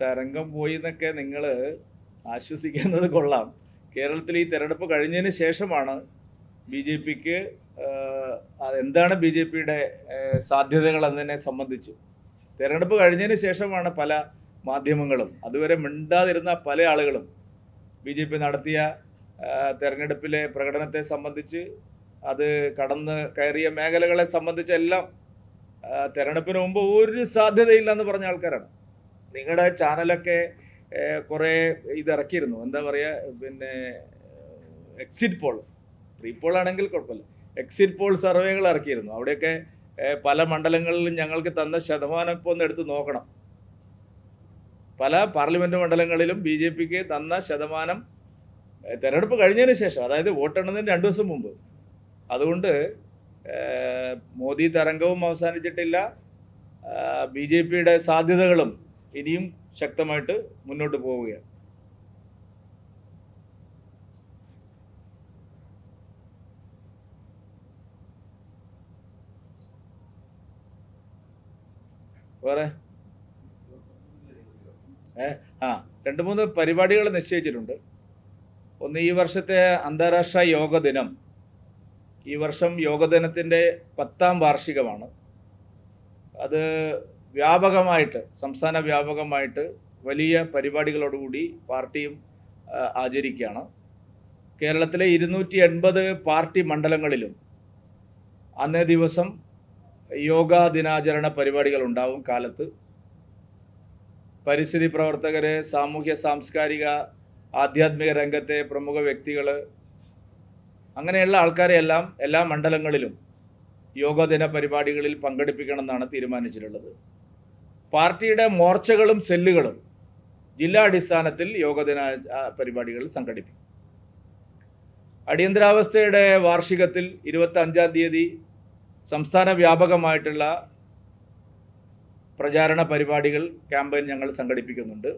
തരംഗം പോയി എന്നൊക്കെ നിങ്ങൾ ആശ്വസിക്കുന്നത് കൊള്ളാം. കേരളത്തിൽ ഈ തെരഞ്ഞെടുപ്പ് കഴിഞ്ഞതിന് ശേഷമാണ് ബി ജെ പിക്ക് എന്താണ് ബി ജെ പിയുടെ സാധ്യതകൾ എന്നതിനെ സംബന്ധിച്ച്. തെരഞ്ഞെടുപ്പ് കഴിഞ്ഞതിന് ശേഷമാണ് പല മാധ്യമങ്ങളും അതുവരെ മിണ്ടാതിരുന്ന പല ആളുകളും ബി ജെ പി നടത്തിയ തെരഞ്ഞെടുപ്പിലെ പ്രകടനത്തെ സംബന്ധിച്ച് അത് കടന്ന് കയറിയ മേഖലകളെ സംബന്ധിച്ചെല്ലാം തെരഞ്ഞെടുപ്പിന് മുമ്പ് ഒരു സാധ്യതയില്ലെന്ന് പറഞ്ഞ ആൾക്കാരാണ്. നിങ്ങളുടെ ചാനലൊക്കെ കുറെ ഇതിറക്കിയിരുന്നു. എന്താ പറയുക പിന്നെ എക്സിറ്റ് പോൾ. പ്രീ പോൾ ആണെങ്കിൽ കുഴപ്പമില്ല എക്സിറ്റ് പോൾ സർവേകൾ ഇറക്കിയിരുന്നു. അവിടെയൊക്കെ പല മണ്ഡലങ്ങളിലും ഞങ്ങൾക്ക് തന്ന ശതമാനം ഇപ്പോൾ ഒന്ന് എടുത്ത് നോക്കണം. പല പാർലമെന്റ് മണ്ഡലങ്ങളിലും ബി ജെ പിക്ക് തന്ന ശതമാനം തെരഞ്ഞെടുപ്പ് കഴിഞ്ഞതിന് ശേഷം അതായത് വോട്ടെണ്ണതിന് രണ്ട് ദിവസം മുമ്പ്. അതുകൊണ്ട് മോദി തരംഗവും അവസാനിച്ചിട്ടില്ല. ബി ജെ പിയുടെ സാധ്യതകളും ഇനിയും ശക്തമായിട്ട് മുന്നോട്ട് പോവുകയാണ്. വേറെ? ഏ ആ രണ്ട് മൂന്ന് പരിപാടികൾ നിശ്ചയിച്ചിട്ടുണ്ട്. ഒന്ന് ഈ വർഷത്തെ അന്താരാഷ്ട്ര യോഗ ദിനം. ഈ വർഷം യോഗ ദിനത്തിന്റെ പത്താം വാർഷികമാണ്. അത് വ്യാപകമായിട്ട് സംസ്ഥാന വ്യാപകമായിട്ട് വലിയ പരിപാടികളോടുകൂടി പാർട്ടിയും ആചരിക്കുകയാണ്. കേരളത്തിലെ ഇരുന്നൂറ്റി എൺപത് പാർട്ടി മണ്ഡലങ്ങളിലും അന്നേ ദിവസം യോഗാ ദിനാചരണ പരിപാടികൾ ഉണ്ടാവും കാലത്ത്. പരിസ്ഥിതി പ്രവർത്തകരെ സാമൂഹ്യ സാംസ്കാരിക ആധ്യാത്മിക രംഗത്തെ പ്രമുഖ വ്യക്തികൾ അങ്ങനെയുള്ള ആൾക്കാരെയെല്ലാം എല്ലാ മണ്ഡലങ്ങളിലും യോഗ ദിന പരിപാടികളിൽ പങ്കെടുപ്പിക്കണമെന്നാണ് തീരുമാനിച്ചിട്ടുള്ളത്. പാർട്ടിയുടെ മോർച്ചകളും സെല്ലുകളും ജില്ലാടിസ്ഥാനത്തിൽ യോഗദിന പരിപാടികൾ സംഘടിപ്പിക്കും. അടിയന്തരാവസ്ഥയുടെ വാർഷികത്തിൽ ഇരുപത്തി അഞ്ചാം തീയതി സംസ്ഥാന വ്യാപകമായിട്ടുള്ള പ്രചാരണ പരിപാടികൾ ക്യാമ്പയിൻ ഞങ്ങൾ സംഘടിപ്പിക്കുന്നുണ്ട്.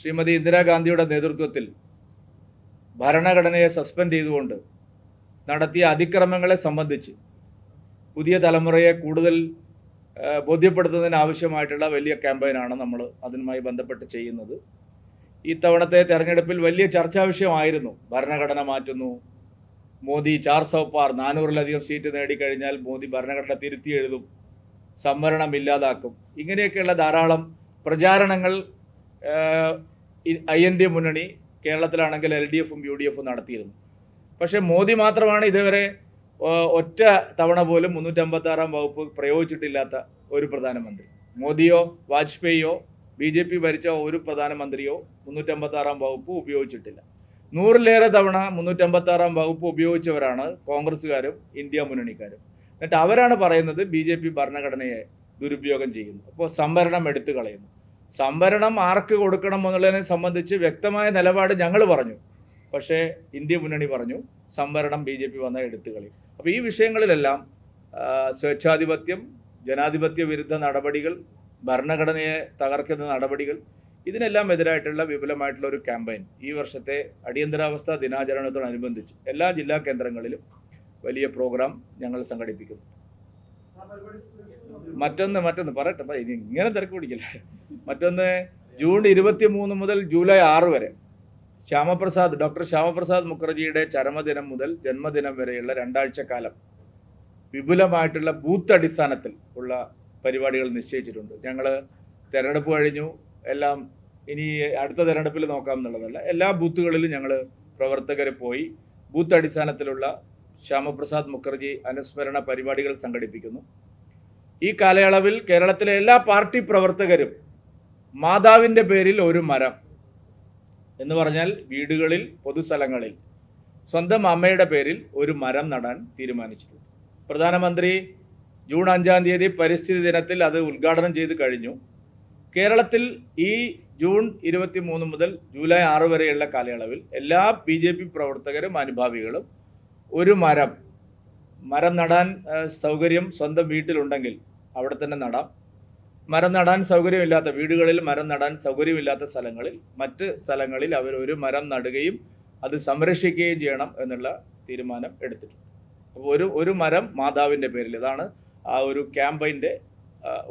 ശ്രീമതി ഇന്ദിരാഗാന്ധിയുടെ നേതൃത്വത്തിൽ ഭരണഘടനയെ സസ്പെൻഡ് ചെയ്തുകൊണ്ട് നടത്തിയ അതിക്രമങ്ങളെ സംബന്ധിച്ച് പുതിയ തലമുറയെ കൂടുതൽ ബോധ്യപ്പെടുത്തുന്നതിന് ആവശ്യമായിട്ടുള്ള വലിയ ക്യാമ്പയിനാണ് നമ്മൾ അതിനുമായി ബന്ധപ്പെട്ട് ചെയ്യുന്നത്. ഈ തവണത്തെ തെരഞ്ഞെടുപ്പിൽ വലിയ ചർച്ചാ വിഷയമായിരുന്നു. ഭരണഘടന മാറ്റുന്നു. മോദി ചാർ സോപ്പാർ പാർ നാനൂറിലധികം സീറ്റ് നേടിക്കഴിഞ്ഞാൽ മോദി ഭരണഘടന തിരുത്തി എഴുതും സംവരണം ഇല്ലാതാക്കും. ഇങ്ങനെയൊക്കെയുള്ള ധാരാളം പ്രചാരണങ്ങൾ ഐ എൻ ഡി മുന്നണി കേരളത്തിലാണെങ്കിൽ എൽ ഡി എഫും യു ഡി എഫും നടത്തിയിരുന്നു. പക്ഷേ മോദി മാത്രമാണ് ഇതുവരെ ഒറ്റ തവണ പോലും മുന്നൂറ്റമ്പത്തി ആറാം വകുപ്പ് പ്രയോഗിച്ചിട്ടില്ലാത്ത ഒരു പ്രധാനമന്ത്രി. മോദിയോ വാജ്പേയിയോ ബി ജെ പി ഭരിച്ച ഒരു പ്രധാനമന്ത്രിയോ മുന്നൂറ്റമ്പത്തി ആറാം വകുപ്പ് ഉപയോഗിച്ചിട്ടില്ല. നൂറിലേറെ തവണ മുന്നൂറ്റമ്പത്തി ആറാം വകുപ്പ് ഉപയോഗിച്ചവരാണ് കോൺഗ്രസ്സുകാരും ഇന്ത്യ മുന്നണിക്കാരും. എന്നിട്ട് അവരാണ് പറയുന്നത് ബി ജെ പി ഭരണഘടനയെ ദുരുപയോഗം ചെയ്യുന്നു. അപ്പോൾ സംവരണം എടുത്തു കളയുന്നു. സംവരണം ആർക്ക് കൊടുക്കണം എന്നുള്ളതിനെ സംബന്ധിച്ച് വ്യക്തമായ നിലപാട് ഞങ്ങൾ പറഞ്ഞു. പക്ഷേ ഇന്ത്യ മുന്നണി പറഞ്ഞു സംവരണം ബി ജെ പി വന്നാൽ എടുത്തു കളയും. അപ്പോൾ ഈ വിഷയങ്ങളിലെല്ലാം സ്വേച്ഛാധിപത്യം ജനാധിപത്യ വിരുദ്ധ നടപടികൾ ഭരണഘടനയെ തകർക്കുന്ന നടപടികൾ ഇതിനെല്ലാം എതിരായിട്ടുള്ള വിപുലമായിട്ടുള്ള ഒരു ക്യാമ്പയിൻ ഈ വർഷത്തെ അടിയന്തരാവസ്ഥ ദിനാചരണത്തോടനുബന്ധിച്ച് എല്ലാ ജില്ലാ കേന്ദ്രങ്ങളിലും വലിയ പ്രോഗ്രാം ഞങ്ങൾ സംഘടിപ്പിക്കുന്നു മറ്റൊന്ന് മറ്റൊന്ന് പറയട്ടെ പറ, ഇനി ഇങ്ങനെ തിരക്ക് പിടിക്കില്ല. മറ്റൊന്ന് ജൂൺ ഇരുപത്തി മൂന്ന് മുതൽ ജൂലൈ ആറ് വരെ ശ്യാമപ്രസാദ് ഡോക്ടർ ശ്യാമപ്രസാദ് മുഖർജിയുടെ ചരമദിനം മുതൽ ജന്മദിനം വരെയുള്ള രണ്ടാഴ്ച കാലം വിപുലമായിട്ടുള്ള ബൂത്ത് അടിസ്ഥാനത്തിൽ ഉള്ള പരിപാടികൾ നിശ്ചയിച്ചിട്ടുണ്ട്. ഞങ്ങൾ തെരഞ്ഞെടുപ്പ് കഴിഞ്ഞു. എല്ലാം ഇനി അടുത്ത തെരഞ്ഞെടുപ്പിൽ നോക്കാം എന്നുള്ളതല്ല. എല്ലാ ബൂത്തുകളിലും ഞങ്ങൾ പ്രവർത്തകർ പോയി ബൂത്ത് അടിസ്ഥാനത്തിലുള്ള ശ്യാമപ്രസാദ് മുഖർജി അനുസ്മരണ പരിപാടികൾ സംഘടിപ്പിക്കുന്നു. ഈ കാലയളവിൽ കേരളത്തിലെ എല്ലാ പാർട്ടി പ്രവർത്തകരും മാതാവിന്റെ പേരിൽ ഒരു മരം എന്ന് പറഞ്ഞാൽ വീടുകളിൽ പൊതുസ്ഥലങ്ങളിൽ. സ്വന്തം അമ്മയുടെ പേരിൽ ഒരു മരം നടാൻ തീരുമാനിച്ചിട്ടുണ്ട് പ്രധാനമന്ത്രി ജൂൺ അഞ്ചാം തീയതി പരിസ്ഥിതി ദിനത്തിൽ അത് ഉദ്ഘാടനം ചെയ്ത് കഴിഞ്ഞു. കേരളത്തിൽ ഈ ജൂൺ ഇരുപത്തി മൂന്ന് മുതൽ ജൂലൈ ആറ് വരെയുള്ള കാലയളവിൽ എല്ലാ ബി ജെ പി പ്രവർത്തകരും അനുഭാവികളും ഒരു മരം മരം നടാൻ സൗകര്യം സ്വന്തം വീട്ടിലുണ്ടെങ്കിൽ അവിടെ തന്നെ നടാം. മരം നടാൻ സൗകര്യമില്ലാത്ത വീടുകളിൽ മരം നടാൻ സൗകര്യമില്ലാത്ത സ്ഥലങ്ങളിൽ മറ്റ് സ്ഥലങ്ങളിൽ അവർ ഒരു മരം നടുകയും അത് സംരക്ഷിക്കുകയും ചെയ്യണം എന്നുള്ള തീരുമാനം എടുത്തിട്ടുണ്ട്. അപ്പോൾ ഒരു ഒരു മരം മാതാവിന്റെ പേരിൽ ഇതാണ് ആ ഒരു ക്യാമ്പയിന്റെ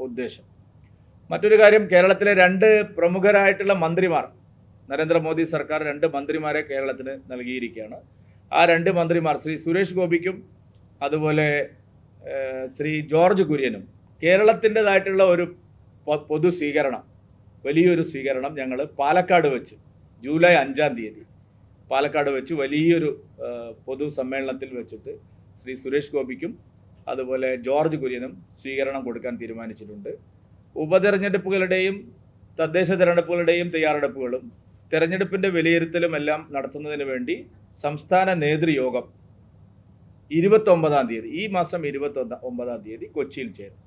ഉദ്ദേശം. മറ്റൊരു കാര്യം കേരളത്തിലെ രണ്ട് പ്രമുഖരായിട്ടുള്ള മന്ത്രിമാർ നരേന്ദ്രമോദി സർക്കാർ രണ്ട് മന്ത്രിമാരെ കേരളത്തിന് നൽകിയിരിക്കുകയാണ്. ആ രണ്ട് മന്ത്രിമാർ ശ്രീ സുരേഷ് ഗോപിക്കും അതുപോലെ ശ്രീ ജോർജ് കുര്യനും കേരളത്തിന്റെതായിട്ടുള്ള ഒരു പൊതു സ്വീകരണം വലിയൊരു സ്വീകരണം ഞങ്ങൾ പാലക്കാട് വെച്ച് ജൂലൈ അഞ്ചാം തീയതി. പാലക്കാട് വെച്ച് വലിയൊരു പൊതു സമ്മേളനത്തിൽ വെച്ചിട്ട് ശ്രീ സുരേഷ് ഗോപിക്കും അതുപോലെ ജോർജ് കുര്യനും സ്വീകരണം കൊടുക്കാൻ തീരുമാനിച്ചിട്ടുണ്ട്. ഉപതെരഞ്ഞെടുപ്പുകളുടെയും തദ്ദേശ തെരഞ്ഞെടുപ്പുകളുടെയും തയ്യാറെടുപ്പുകളും തെരഞ്ഞെടുപ്പിന്റെ വിലയിരുത്തലും എല്ലാം നടത്തുന്നതിന് വേണ്ടി സംസ്ഥാന നേതൃയോഗം ഇരുപത്തൊമ്പതാം തീയതി ഈ മാസം ഇരുപത്തി ഒമ്പതാം തീയതി കൊച്ചിയിൽ ചേരും.